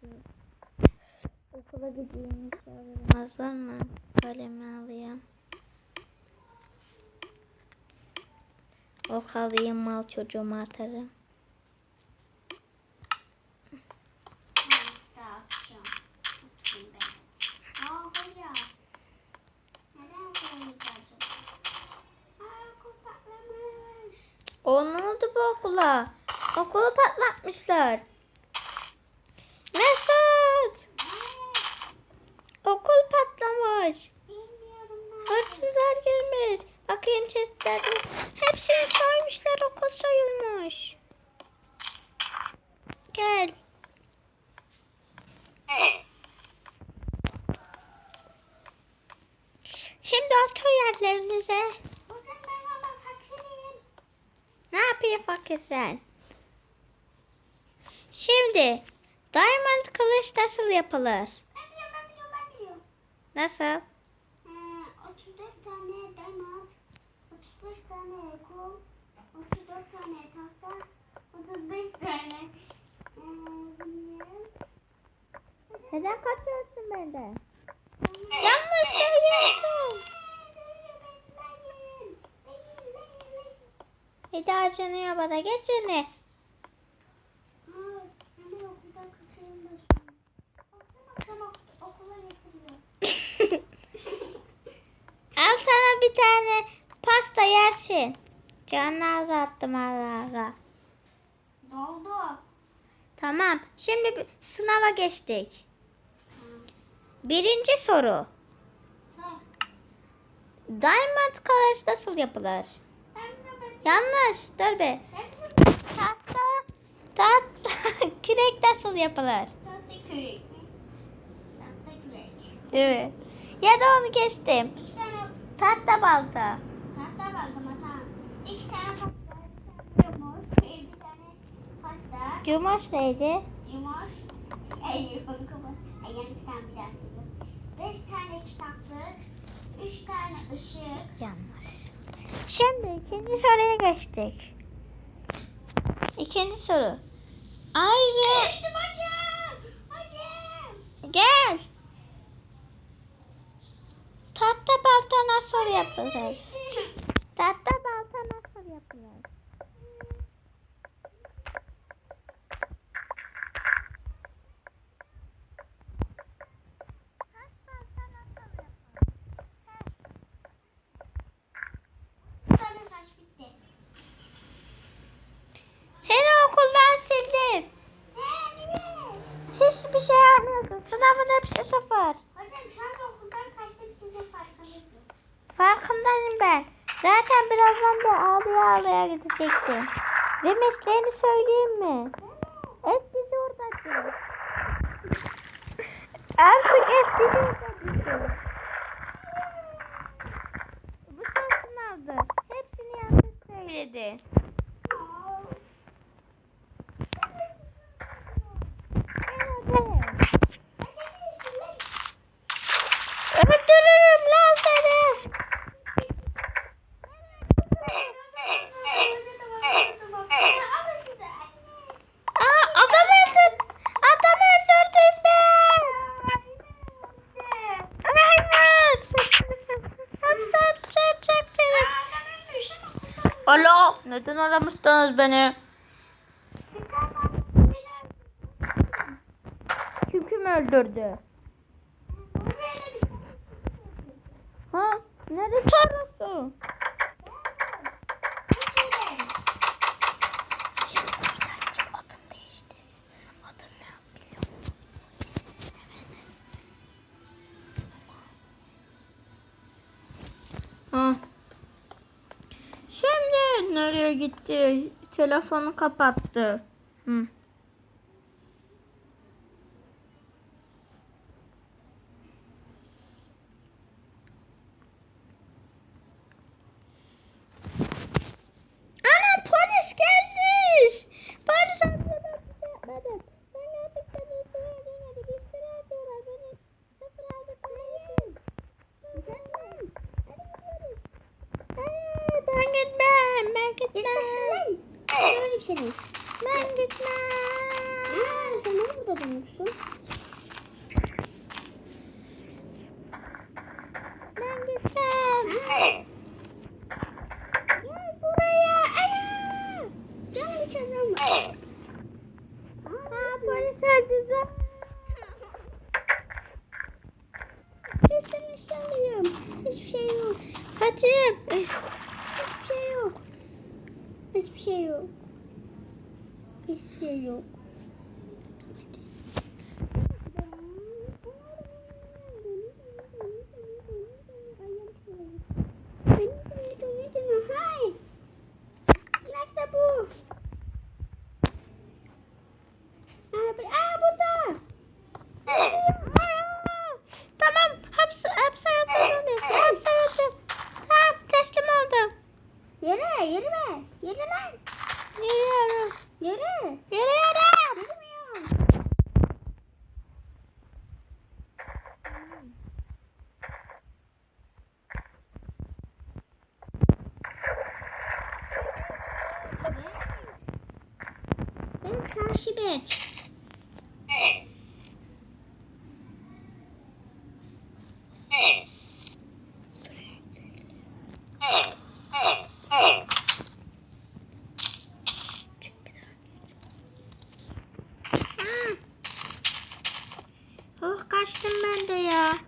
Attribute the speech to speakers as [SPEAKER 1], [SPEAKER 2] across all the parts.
[SPEAKER 1] kaldı. Okula gideyim inşallah. Hazır mı? Kalemi alayım. Ok alayım mal çocuğuma atarım. O ne oldu bu okula? Okulu patlatmışlar. Mesut! Okul patlamış. Hırsızlar girmiş. Bakayım chestlerde. Hepsini soymuşlar. Okul soyulmuş. Gel. Şimdi otur yerlerinize. Ne yapıyor fakir sen? Şimdi diamond kılıç nasıl yapılır?
[SPEAKER 2] Ben biliyorum ben biliyorum ben biliyorum.
[SPEAKER 1] Nasıl?
[SPEAKER 2] Ee, 34 tane demir, 35 tane kum, 34 tane tahta, 35 tane ee, bilmiyorum.
[SPEAKER 1] Neden kaçıyorsun benden? Yanlış söylüyorsun. Canıyor bana geçene. Al sana bir tane pasta yersin. Canını azalttım az az.
[SPEAKER 2] Doldu.
[SPEAKER 1] Tamam. Şimdi bir sınava geçtik. Birinci soru. Diamond kılıç nasıl yapılır? Yanlış. Dur be. Tahta, tahta, kürek nasıl yapılır?
[SPEAKER 2] Tahta kürek mi? Tahta kürek.
[SPEAKER 1] Evet. Ya da onu geçtim.
[SPEAKER 2] İki tane
[SPEAKER 1] Tahta balta.
[SPEAKER 2] tahta var ama tamam. İki tane pasta, bir tane yumurta, bir tane
[SPEAKER 1] Gümüş neydi?
[SPEAKER 2] yumurta, ay yumurta, ay yanlış sen bir daha söyle. Beş tane kitaplık, üç tane ışık,
[SPEAKER 1] Yanlış. Şimdi ikinci soruya geçtik. İkinci soru. Ayrı.
[SPEAKER 2] Geçtim hocam. Hocam.
[SPEAKER 1] Gel. Tahta balta nasıl yapılır? Tahta balta nasıl yapılır? Taş balta nasıl yapılır? Taş.
[SPEAKER 2] Sonra taş bitti.
[SPEAKER 1] Seni okuldan sildim. Hiçbir şey yapmıyorsun. Sınavın hepsi sıfır.
[SPEAKER 2] Hocam şu anda okuldan kaçtık size farkındayım.
[SPEAKER 1] Farkındayım ben. Zaten birazdan da ağlaya ağlaya gidecektim. Ve mesleğini söyleyeyim mi? Eskici hurdacı. Artık eskici hurdacısı. Bu son sınavdı. Hepsini yanlış söyledi. Evet. Öldürürüm lan seni. Aa, adam öldür. Adam öldürdüm ben. Evet. Hapse atacak beni. Alo. Neden aramışsınız beni? Kim kim öldürdü? Ha? Nerede çağırıyorsun? Şimdi hurdacı adın değişti. Adın ne biliyor musun? Evet. Ha. Şimdi nereye gitti? Telefonu kapattı. Hı. Ana polis gelmiş. Polis amca ben bir şey yapmadım. Ben gerçekten bir şey yapmadım. İftira atıyorlar beni. Sıfır aldıkları için. Gidelim. Hadi gidiyoruz. Hayır ben gitmem. Ben gitmem.
[SPEAKER 2] Öyle bir şey değil.
[SPEAKER 1] Ben gitmem. Aa, sen onu burada bulmuşsun. Ben gideceğim. Gel buraya. Ana! Canım hiç azalmadı. Aa, polis öldü. Teslim eşyalıyım. Hiçbir şey yok. Kaçayım. Eh, Hiçbir şey yok. Hiçbir şey yok. Hiçbir şey yok. Hayır. Nerede bu? Aa, bu- aa burada. Aa, Tamam, hapse, hapse yatır onu. Hapse yatır. Tamam, teslim oldum. Yere, yere ver. Yere lan. Yürüyorum. Yere. Yürüyorum. Yürümüyorum. Beni takip et. Ah. Oh kaçtım ben de ya.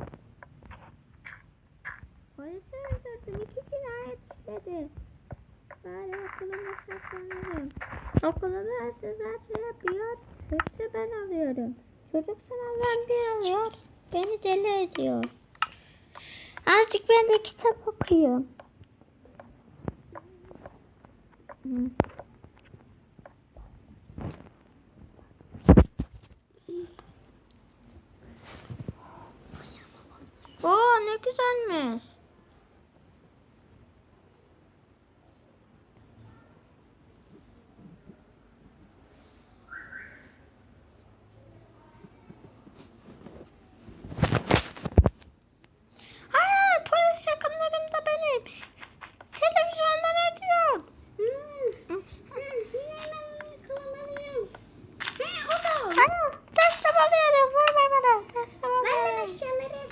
[SPEAKER 1] Polisi öldürdüm. İki cinayet işledim. Bari okuluma saklanırım. Okuluma hırsızatı yapıyor. Hırslı ben alıyorum. Çocuk sınavdan diyor. Beni deli ediyor. Azıcık ben de kitap okuyayım. Hı. Oo ne güzelmiş. Hayır polis yakınlarımda benim. Televizyonda ne diyor? Hmm. Yine ben onu yakalamalıyım. He o da. Hayır teslim alıyorum. Vurma bana. Teslim alıyorum. Ben de eşyaları.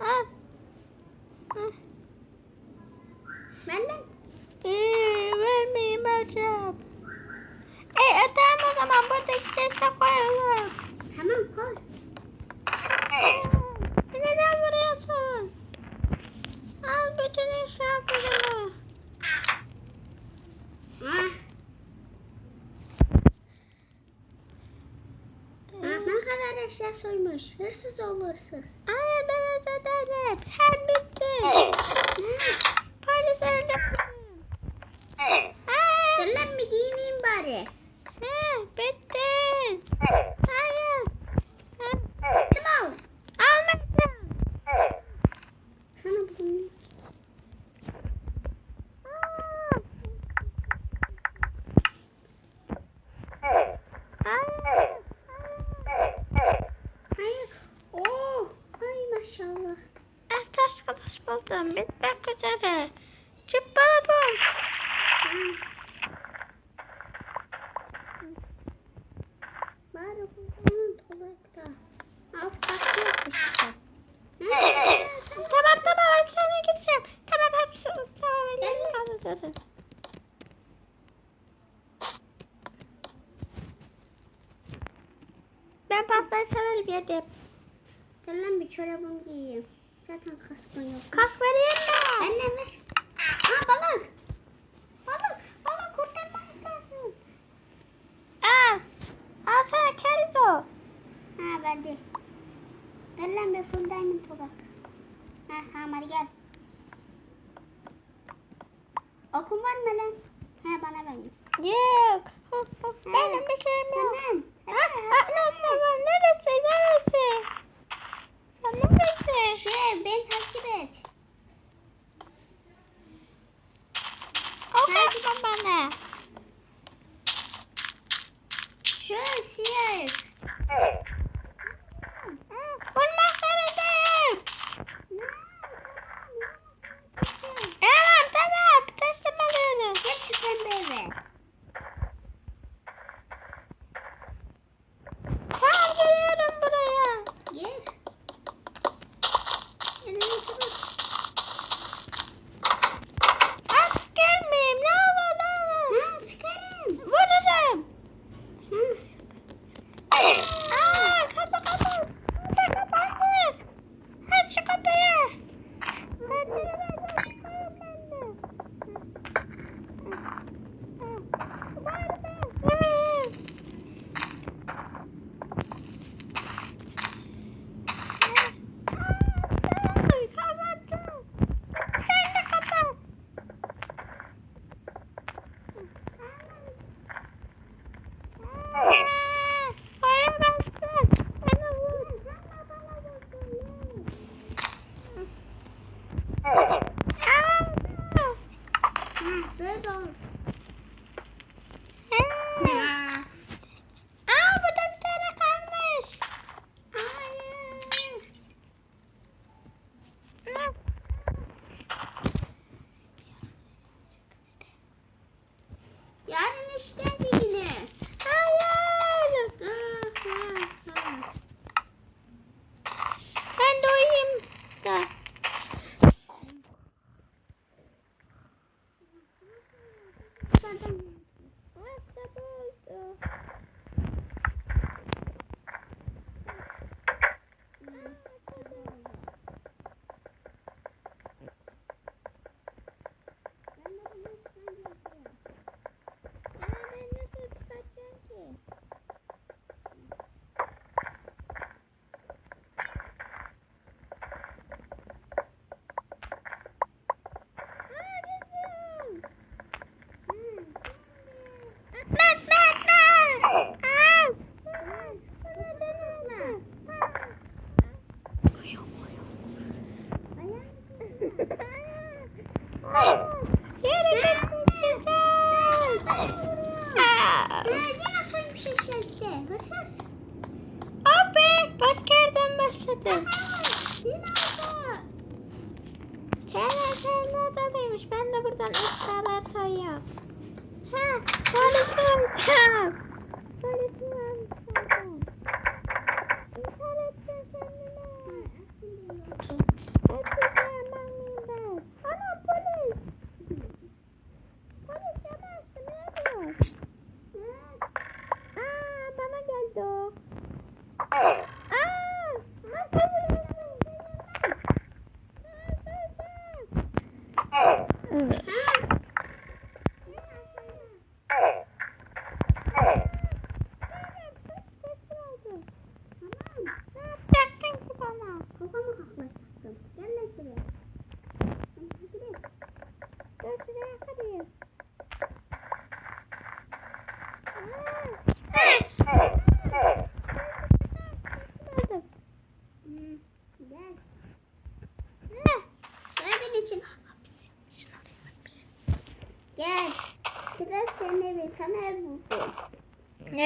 [SPEAKER 1] Al. Hı. Benden. Ee, vermeyeyim alacağım. E, e tamam o zaman buradaki chest'e koyalım. Tamam koy. Ee, neden vuruyorsun? Al bütün eşyalarımı. Ah. Ah, eşya soymuş. Hırsız ol hırsız. Ay ben ödedim. Hem bitti. Polis öldürdüm. Selam mı giyineyim bari? He bitti. Hayır. Kim al? Almadım. Sana bunu. Aa. Hayır. Hayır. Oh. Ay maşallah. Eh taş buldum. Bitmek üzere. Çıppala bul. Bari bunun dolakta. Al bakıyor işte. tamam tamam hepsine gideceğim. Tamam tamam elini kaldırırım. Ben pastayı severim yedim. Tamam bir çorabımı giyeyim. Zaten kaskım yok. Kask vereyim mi? Annem ver. Aa balık. Balık. Balık kurtarmamız lazım. Aa. Al sana keriz o. Ha verdi. Ver lan bir full diamond tobak. Ha tamam hadi gel. Okun var mı lan? Ha bana vermiş. Yok. Benim bir şeyim yok. Tamam. Ha, ha, ne, tamam. Neresi? Neresi? Sen neresi? Şey, beni takip et. Okutma bana. Şu siyah.
[SPEAKER 2] düştüm. Yine orada.
[SPEAKER 1] Kenar kenardaymış. Ben de buradan eşyalar sayıyorum. Ha, polisi alacağım. Polisi alacağım. İnsan etsin kendine. Öteceğim ben miyim ben? Ana polis. Polis yanaştı. Ne yapıyor? Aa, bana geldi o.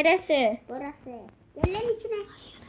[SPEAKER 2] Bora ser. Gel lan.